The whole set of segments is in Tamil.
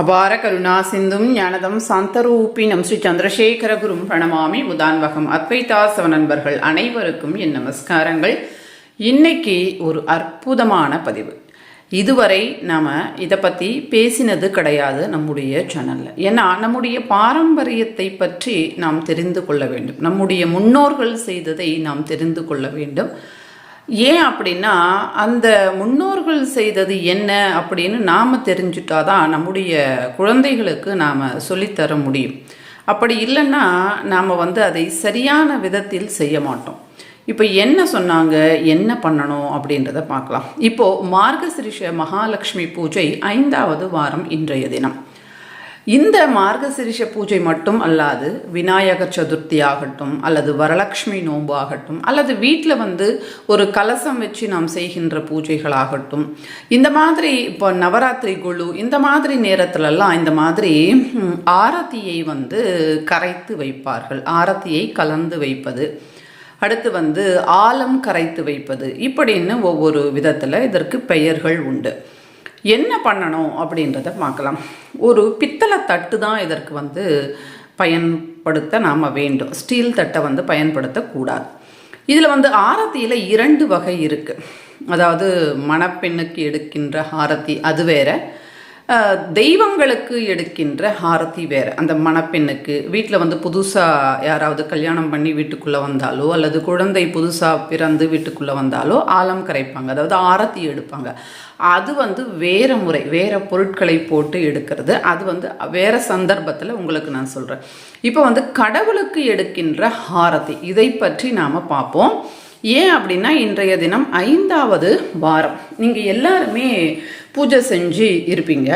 அபார கருணா சிந்தும் ஞானதம் சாந்தரூபினம் ஸ்ரீ சந்திரசேகர குரும் பிரணமாமி முதான்வகம் அத்வைதாசவ நண்பர்கள் அனைவருக்கும் என் நமஸ்காரங்கள். இன்னைக்கு ஒரு அற்புதமான பதிவு. இதுவரை நாம் இதை பற்றி பேசினது கிடையாது நம்முடைய சேனலில் ஏன்னா நம்முடைய பாரம்பரியத்தை பற்றி நாம் தெரிந்து கொள்ள வேண்டும். நம்முடைய முன்னோர்கள் செய்ததை நாம் தெரிந்து கொள்ள வேண்டும். ஏன் அப்படின்னா அந்த முன்னோர்கள் செய்தது என்ன அப்படின்னு நாம் தெரிஞ்சுட்டாதான் நம்முடைய குழந்தைகளுக்கு நாம் சொல்லித்தர முடியும். அப்படி இல்லைன்னா நாம் வந்து அதை சரியான விதத்தில் செய்ய மாட்டோம். இப்போ என்ன சொன்னாங்க? என்ன பண்ணணும்? அப்படின்றத பார்க்கலாம். இப்போது மார்கசிரிஷ மகாலட்சுமி பூஜை ஐந்தாவது வாரம் இன்றைய தினம். இந்த மார்கசிரிஷ பூஜை மட்டும் அல்லாது விநாயகர் சதுர்த்தி ஆகட்டும் அல்லது வரலட்சுமி நோன்பு ஆகட்டும் அல்லது வீட்டில் வந்து ஒரு கலசம் வச்சு நாம் செய்கின்ற பூஜைகள் ஆகட்டும் இந்த மாதிரி இப்போ நவராத்திரி குழு இந்த மாதிரி நேரத்துலலாம் இந்த மாதிரி ஆரத்தியை வந்து கரைத்து வைப்பார்கள். ஆரத்தியை கலந்து வைப்பது. அடுத்து வந்து ஆலம் கரைத்து வைப்பது. இப்படின்னு ஒவ்வொரு விதத்தில் இதற்கு பெயர்கள் உண்டு. என்ன பண்ணணும் அப்படின்றத பார்க்கலாம். ஒரு பித்தளை தட்டு தான் இதற்கு வந்து பயன்படுத்த நாம் வேண்டும். ஸ்டீல் தட்டை வந்து பயன்படுத்தக்கூடாது. இதில் வந்து ஆரத்தியில் இரண்டு வகை இருக்குது அதாவது மணப்பெண்ணுக்கு எடுக்கின்ற ஆரத்தி அது வேற தெய்வங்களுக்கு எடுக்கின்ற ஆரத்தி வேறு. அந்த மணப்பெண்ணுக்கு வீட்டில் வந்து புதுசாக யாராவது கல்யாணம் பண்ணி வீட்டுக்குள்ளே வந்தாலோ அல்லது குழந்தை புதுசாக பிறந்து வீட்டுக்குள்ளே வந்தாலோ ஆலம் கரைப்பாங்க. அதாவது ஆரத்தி எடுப்பாங்க. அது வந்து வேறு முறை வேறு பொருட்களை போட்டு எடுக்கிறது. அது வந்து வேறு சந்தர்ப்பத்தில் உங்களுக்கு நான் சொல்கிறேன் இப்போ வந்து கடவுளுக்கு எடுக்கின்ற ஆரத்தி இதை பற்றி நாம் பார்ப்போம். ஏன் அப்படின்னா இன்றைய தினம் ஐந்தாவது வாரம். நீங்கள் எல்லாருமே பூஜை செஞ்சு இருப்பீங்க.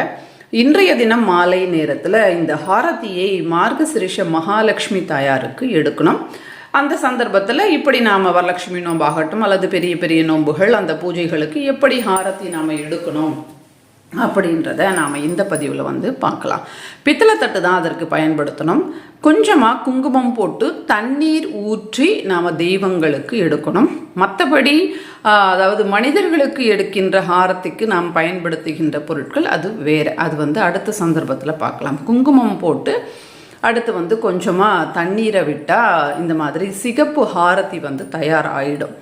இன்றைய தினம் மாலை நேரத்தில் இந்த ஹாரதியை மார்கசிரிஷ மகாலட்சுமி தாயாருக்கு எடுக்கணும். அந்த சந்தர்ப்பத்தில் இப்படி நாம் வரலட்சுமி நோம்பாகட்டும் அல்லது பெரிய பெரிய நோன்புகள் அந்த பூஜைகளுக்கு எப்படி ஹாரத்தை நாம் எடுக்கணும் அப்படின்றத நாம் இந்த பதிவில் வந்து பார்க்கலாம். பித்தளை தட்டு தான் அதற்கு பயன்படுத்தணும். கொஞ்சமாக குங்குமம் போட்டு தண்ணீர் ஊற்றி நாம் தெய்வங்களுக்கு எடுக்கணும். மற்றபடி அதாவது மனிதர்களுக்கு எடுக்கின்ற ஹாரத்துக்கு நாம் பயன்படுத்துகின்ற பொருட்கள் அது வேறு. அது வந்து அடுத்த சந்தர்ப்பத்தில் பார்க்கலாம். குங்குமம் போட்டு அடுத்து வந்து கொஞ்சமாக தண்ணீரை விட்டால் இந்த மாதிரி சிகப்பு ஹாரத்தி வந்து தயாராகிடும்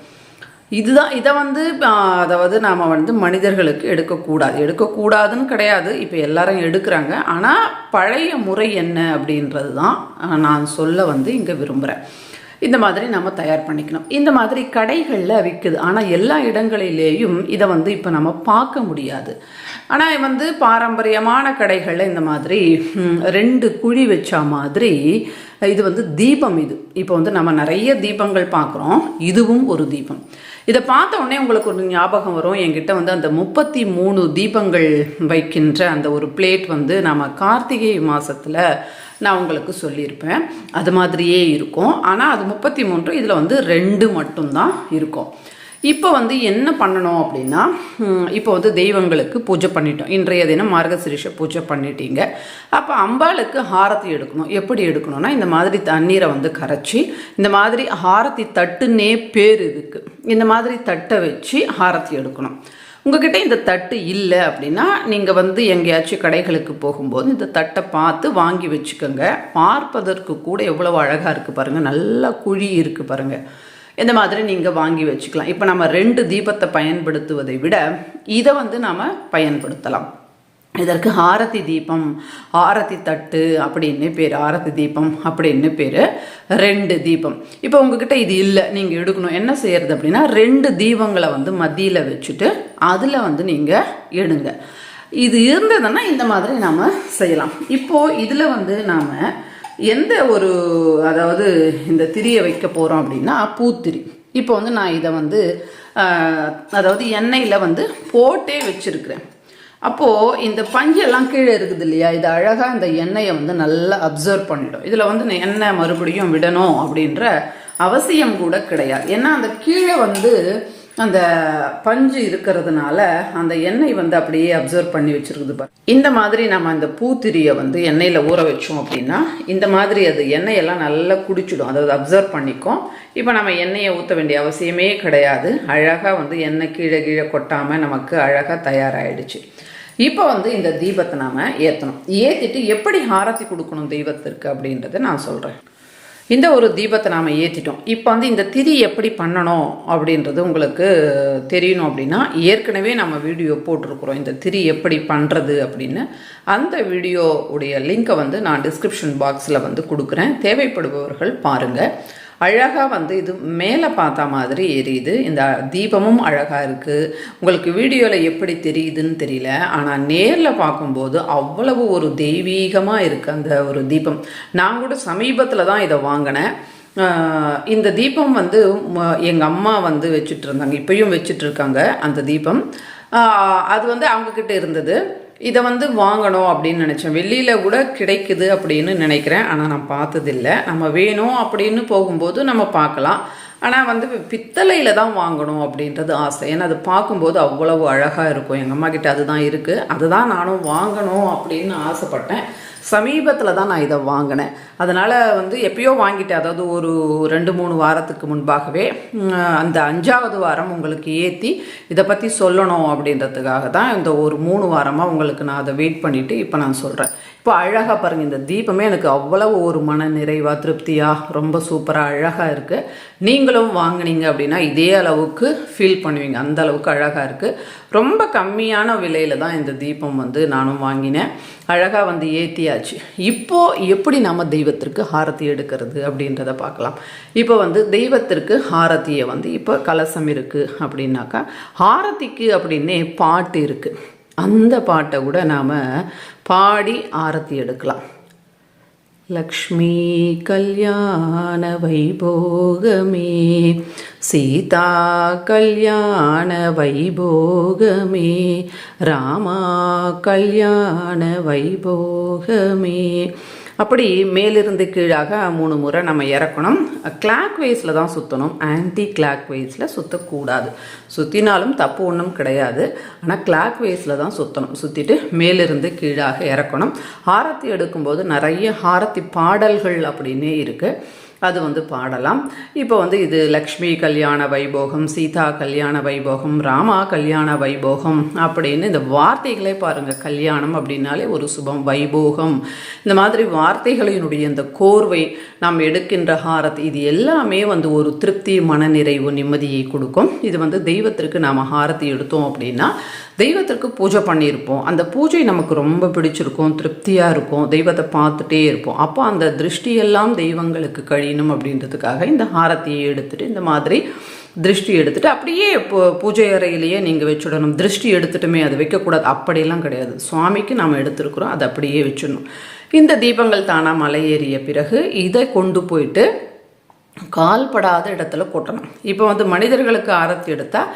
இதுதான் இதை வந்து அதாவது நாம் வந்து மனிதர்களுக்கு எடுக்கக்கூடாது. எடுக்கக்கூடாதுன்னு கிடையாது. இப்போ எல்லாரும் எடுக்கிறாங்க. ஆனால் பழைய முறை என்ன அப்படின்றது தான் நான் சொல்ல வந்து இங்கே விரும்புகிறேன் இந்த மாதிரி நம்ம தயார் பண்ணிக்கணும். இந்த மாதிரி கடைகளில் விற்குது ஆனால் எல்லா இடங்களிலேயும் இதை வந்து இப்போ நம்ம பார்க்க முடியாது. ஆனால் வந்து பாரம்பரியமான கடைகளில் இந்த மாதிரி ரெண்டு குழி வச்ச மாதிரி இது வந்து தீபம் இது. இப்போ வந்து நம்ம நிறைய தீபங்கள் பார்க்குறோம். இதுவும் ஒரு தீபம். இதை பார்த்த உடனே உங்களுக்கு ஒரு ஞாபகம் வரும். என்கிட்ட வந்து அந்த முப்பத்தி மூணு தீபங்கள் வைக்கின்ற அந்த ஒரு பிளேட் வந்து நம்ம கார்த்திகை மாதத்தில் நான் உங்களுக்கு சொல்லியிருப்பேன். அது மாதிரியே இருக்கும். ஆனால் அது முப்பத்தி மூன்று இதில் வந்து ரெண்டு மட்டும்தான் இருக்கும். இப்போ வந்து என்ன பண்ணணும் அப்படின்னா இப்போ வந்து தெய்வங்களுக்கு பூஜை பண்ணிட்டோம். இன்றைய தினம் மார்கசிரிஷ பூஜை பண்ணிட்டீங்க. அப்போ அம்பாளுக்கு ஹாரத்தி எடுக்கணும். எப்படி எடுக்கணும்னா இந்த மாதிரி தண்ணீரை வந்து கரைச்சி இந்த மாதிரி ஹாரத்தி தட்டுன்னே பேர் இதுக்கு இந்த மாதிரி தட்டை வச்சு ஹாரத்தி எடுக்கணும். உங்ககிட்ட இந்த தட்டு இல்லை அப்படின்னா நீங்கள் வந்து எங்கேயாச்சும் கடைகளுக்கு போகும்போது இந்த தட்டை பார்த்து வாங்கி வச்சுக்கோங்க. பார்ப்பதற்கு கூட எவ்வளோ அழகாக இருக்குது பாருங்கள் நல்லா குழி இருக்குது பாருங்கள் இந்த மாதிரி நீங்கள் வாங்கி வச்சுக்கலாம். இப்போ நம்ம ரெண்டு தீபத்தை பயன்படுத்துவதை விட இதை வந்து நாம் பயன்படுத்தலாம். இதற்கு ஆரத்தி தீபம் ஆரத்தி தட்டு அப்படின்னு பேர் ஆரத்தி தீபம் அப்படின்னு பேர் ரெண்டு தீபம். இப்போ உங்ககிட்ட இது இல்லை. நீங்கள் எடுக்கணும். என்ன செய்யறது அப்படின்னா ரெண்டு தீபங்களை வந்து மத்தியில் வச்சுட்டு அதில் வந்து நீங்கள் எடுங்க. இது இருந்ததுன்னா இந்த மாதிரி நாம் செய்யலாம். இப்போது இதில் வந்து நாம் எந்த ஒரு அதாவது இந்த திரியை வைக்க போகிறோம் அப்படின்னா பூத்திரி. இப்போ வந்து நான் இதை வந்து அதாவது எண்ணெயில் வந்து போட்டே வச்சுருக்கிறேன். அப்போது இந்த பஞ்செல்லாம் கீழே இருக்குது இல்லையா? இது அழகாக இந்த எண்ணெயை வந்து நல்லா அப்சர்வ் பண்ணிடும். இதில் வந்து நான் எண்ணெய் மறுபடியும் விடணும் அப்படின்ற அவசியம் கூட கிடையாது. ஏன்னா அந்த கீழே வந்து அந்த பஞ்சு இருக்கிறதுனால அந்த எண்ணெய் வந்து அப்படியே அப்சர்வ் பண்ணி வச்சிருக்குது பாரு. இந்த மாதிரி நம்ம அந்த பூத்திரியை வந்து எண்ணெயில் ஊற வச்சோம் அப்படின்னா இந்த மாதிரி அது எண்ணெயெல்லாம் நல்லா குடிச்சிடும். அதாவது அப்சர்வ் பண்ணிக்கும். இப்போ நம்ம எண்ணெயை ஊற்ற வேண்டிய அவசியமே கிடையாது. அழகாக வந்து எண்ணெய் கீழே கீழே கொட்டாமல் நமக்கு அழகாக தயாராகிடுச்சு இப்போ வந்து இந்த தீபத்தை நாம் ஏற்றணும் ஏற்றிட்டு எப்படி ஆரத்தி கொடுக்கணும் தெய்வத்திற்கு அப்படின்றத நான் சொல்கிறேன் இந்த ஒரு தீபத்தை நாம் ஏற்றிட்டோம். இப்போ வந்து இந்த திரி எப்படி பண்ணணும் அப்படின்றது உங்களுக்கு தெரியணும் அப்படின்னா ஏற்கனவே நம்ம வீடியோ போட்டிருக்கிறோம். இந்த திரி எப்படி பண்ணுறது அப்படின்னு. அந்த வீடியோ உடைய லிங்கை வந்து நான் டிஸ்கிரிப்ஷன் பாக்ஸில் வந்து கொடுக்குறேன். தேவைப்படுபவர்கள் பாருங்கள் அழகாக வந்து இது மேலே பார்த்தா மாதிரி எரியுது. இந்த தீபமும் அழகாக இருக்குது உங்களுக்கு வீடியோவில் எப்படி தெரியுதுன்னு தெரியல. ஆனால் நேரில் பார்க்கும்போது அவ்வளவு ஒரு தெய்வீகமாக இருக்குது அந்த ஒரு தீபம். நான் கூட சமீபத்தில் தான் இதை வாங்கினேன். இந்த தீபம் வந்து எங்கள் அம்மா வந்து வச்சுட்டு இருந்தாங்க. இப்பயும் வச்சுட்டு இருக்காங்க அந்த தீபம். அது வந்து அவங்கக்கிட்ட இருந்தது. இதை வந்து வாங்கணும் அப்படின்னு நினச்சேன். வெளியில் கூட கிடைக்குது அப்படின்னு நினைக்கிறேன். ஆனால் நான் பார்த்ததில்லை. நம்ம வேணும் அப்படின்னு போகும்போது நம்ம பார்க்கலாம். ஆனால் வந்து பித்தளையில் தான் வாங்கணும் அப்படின்றது ஆசை. ஏன்னா அது பார்க்கும்போது அவ்வளவு அழகாக இருக்கும். எங்கள் அம்மா கிட்ட அதுதான் இருக்குது அதுதான் நானும் வாங்கணும் அப்படின்னு ஆசைப்பட்டேன். சமீபத்தில் தான் நான் இதை வாங்கினேன். அதனால் வந்து எப்பயோ வாங்கிட்டேன். அதாவது ஒரு ரெண்டு மூணு வாரத்துக்கு முன்பாகவே அந்த அஞ்சாவது வாரம் உங்களுக்கு ஏற்றி இதை பற்றி சொல்லணும் அப்படின்றதுக்காக தான் இந்த ஒரு மூணு வாரமாக உங்களுக்கு நான் அதை வெயிட் பண்ணிவிட்டு இப்போ நான் சொல்கிறேன் இப்போ அழகாக பாருங்கள் இந்த தீபமே எனக்கு அவ்வளவு ஒரு மன நிறைவாக திருப்தியாக ரொம்ப சூப்பராக அழகாக இருக்குது நீங்களும் வாங்கினீங்க அப்படின்னா இதே அளவுக்கு ஃபீல் பண்ணுவீங்க. அந்த அளவுக்கு அழகாக இருக்குது ரொம்ப கம்மியான விலையில் தான் இந்த தீபம் வந்து நானும் வாங்கினேன். அழகாக வந்து ஏற்றியாச்சு இப்போது எப்படி நம்ம தெய்வத்திற்கு ஆரத்தி எடுக்கிறது அப்படின்றத பார்க்கலாம். இப்போ வந்து தெய்வத்திற்கு ஆரத்தியை வந்து இப்போ கலசம் இருக்குது அப்படின்னாக்கா ஆரத்திக்கு அப்படின்னே பாட்டு இருக்குது அந்த பாட்டை கூட நாம் பாடி ஆரத்தி எடுக்கலாம். லக்ஷ்மி கல்யாண வைபோகமே சீதா கல்யாண வைபோகமே ராமா கல்யாண வைபோகமே அப்படி மேலிருந்து கீழாக மூணு முறை நம்ம இறக்கணும். கிளாக் வைஸில் தான் சுற்றணும் ஆன்டி கிளாக் வைஸில் சுற்றக்கூடாது சுற்றினாலும் தப்பு ஒன்றும் கிடையாது. ஆனால் கிளாக் வைஸில் தான் சுற்றணும் சுற்றிட்டு மேலிருந்து கீழாக இறக்கணும். ஹாரத்தி எடுக்கும்போது நிறைய ஹாரத்தி பாடல்கள் அப்படின்னே இருக்குது அது வந்து பாடலாம். இப்போ வந்து இது லக்ஷ்மி கல்யாண வைபோகம் சீதா கல்யாண வைபோகம் ராமா கல்யாண வைபோகம் அப்படின்னு இந்த வார்த்தைகளே பாருங்கள் கல்யாணம் அப்படின்னாலே ஒரு சுபம் வைபோகம். இந்த மாதிரி வார்த்தைகளினுடைய இந்த கோர்வை நாம் எடுக்கின்ற ஹாரத் இது எல்லாமே வந்து ஒரு திருப்தி மனநிறைவு நிம்மதியை கொடுக்கும். இது வந்து தெய்வத்திற்கு நாம் ஹாரத்தி எடுத்தோம் அப்படின்னா தெய்வத்திற்கு பூஜை பண்ணியிருப்போம். அந்த பூஜை நமக்கு ரொம்ப பிடிச்சிருக்கும் திருப்தியாக இருக்கும். தெய்வத்தை பார்த்துட்டே இருப்போம். அப்போ அந்த திருஷ்டியெல்லாம் தெய்வங்களுக்கு கழியணும் அப்படின்றதுக்காக இந்த ஆரத்தியை எடுத்துகிட்டு இந்த மாதிரி திருஷ்டி எடுத்துகிட்டு அப்படியே பூஜை அறையிலேயே நீங்கள் வச்சுடணும். திருஷ்டி எடுத்துட்டுமே அதை வைக்கக்கூடாது. அப்படியெல்லாம் கிடையாது. சுவாமிக்கு நாம் எடுத்துருக்குறோம். அதை அப்படியே வச்சிடணும். இந்த தீபங்கள் தானாக மலை ஏறிய பிறகு இதை கொண்டு போயிட்டு கால்படாத இடத்துல கொட்டணும். இப்போ வந்து மனிதர்களுக்கு ஆரத்தி எடுத்தால்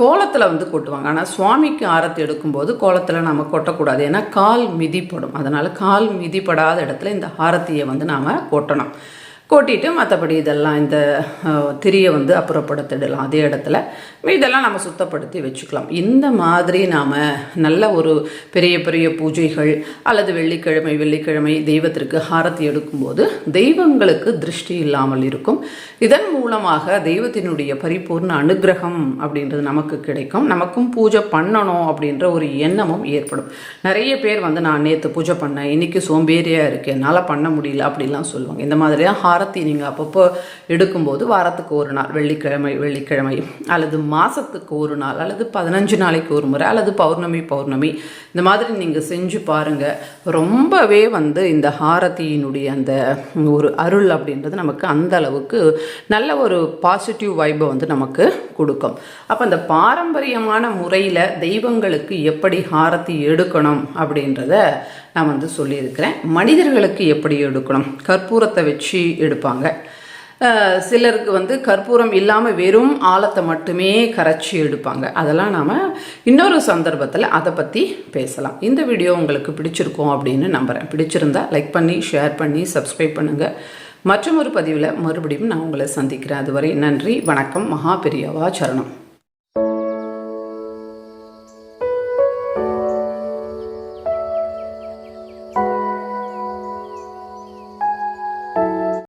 கோலத்தில் வந்து கொட்டுவாங்க. ஆனால் சுவாமிக்கு ஆரத்தி எடுக்கும்போது கோலத்தில் நம்ம கொட்டக்கூடாது. ஏன்னா கால் மிதிப்படும். அதனால் கால் மிதிப்படாத இடத்துல இந்த ஆரத்தியை வந்து நாம் கொட்டணும். கொட்டிட்டு மற்றபடி இதெல்லாம் இந்த திரியை வந்து அப்புறப்படுத்திடலாம். அதே இடத்துல இதெல்லாம் நம்ம சுத்தப்படுத்தி வச்சுக்கலாம். இந்த மாதிரி நாம் நல்ல ஒரு பெரிய பெரிய பூஜைகள் அல்லது வெள்ளிக்கிழமை வெள்ளிக்கிழமை தெய்வத்திற்கு ஹாரத்தி எடுக்கும்போது தெய்வங்களுக்கு திருஷ்டி இல்லாமல் இருக்கும். இதன் மூலமாக தெய்வத்தினுடைய பரிபூர்ண அனுகிரகம் அப்படின்றது நமக்கு கிடைக்கும். நமக்கும் பூஜை பண்ணணும் அப்படின்ற ஒரு எண்ணமும் ஏற்படும். நிறைய பேர் வந்து நான் நேற்று பூஜை பண்ணேன் இன்னைக்கு சோம்பேறியாக இருக்கு என்னால் பண்ண முடியல அப்படிலாம் சொல்லுவாங்க. இந்த மாதிரியாக ஹாரத்தி நீங்கள் அப்பப்போ எடுக்கும்போது வாரத்துக்கு ஒரு நாள் வெள்ளிக்கிழமை வெள்ளிக்கிழமை அல்லது மாதத்துக்கு ஒரு நாள் அல்லது பதினஞ்சு நாளைக்கு ஒரு முறை அல்லது பௌர்ணமி பௌர்ணமி இந்த மாதிரி நீங்கள் செஞ்சு பாருங்கள் ரொம்பவே வந்து இந்த ஹாரத்தியினுடைய அந்த ஒரு அருள் அப்படின்றது நமக்கு அந்த அளவுக்கு நல்ல ஒரு பாசிட்டிவ் வைப்பை வந்து நமக்கு கொடுக்கும். அப்போ அந்த பாரம்பரியமான முறையில் தெய்வங்களுக்கு எப்படி ஹாரத்தி எடுக்கணும் அப்படின்றத நான் வந்து சொல்லியிருக்கிறேன். மனிதர்களுக்கு எப்படி எடுக்கணும்? கற்பூரத்தை வச்சு எடுப்பாங்க. சிலருக்கு வந்து கற்பூரம் இல்லாமல் வெறும் ஆழத்தை மட்டுமே கரைச்சி எடுப்பாங்க. அதெல்லாம் நாம் இன்னொரு சந்தர்ப்பத்தில் அதை பற்றி பேசலாம். இந்த வீடியோ உங்களுக்கு பிடிச்சிருக்கோம் அப்படின்னு நம்புகிறேன் பிடிச்சிருந்தா லைக் பண்ணி ஷேர் பண்ணி சப்ஸ்கிரைப் பண்ணுங்கள் மற்றும் ஒரு பதிவில் மறுபடியும் நான் உங்களை சந்திக்கிறேன். அதுவரை நன்றி வணக்கம் மகா பெரியவா சரணம்.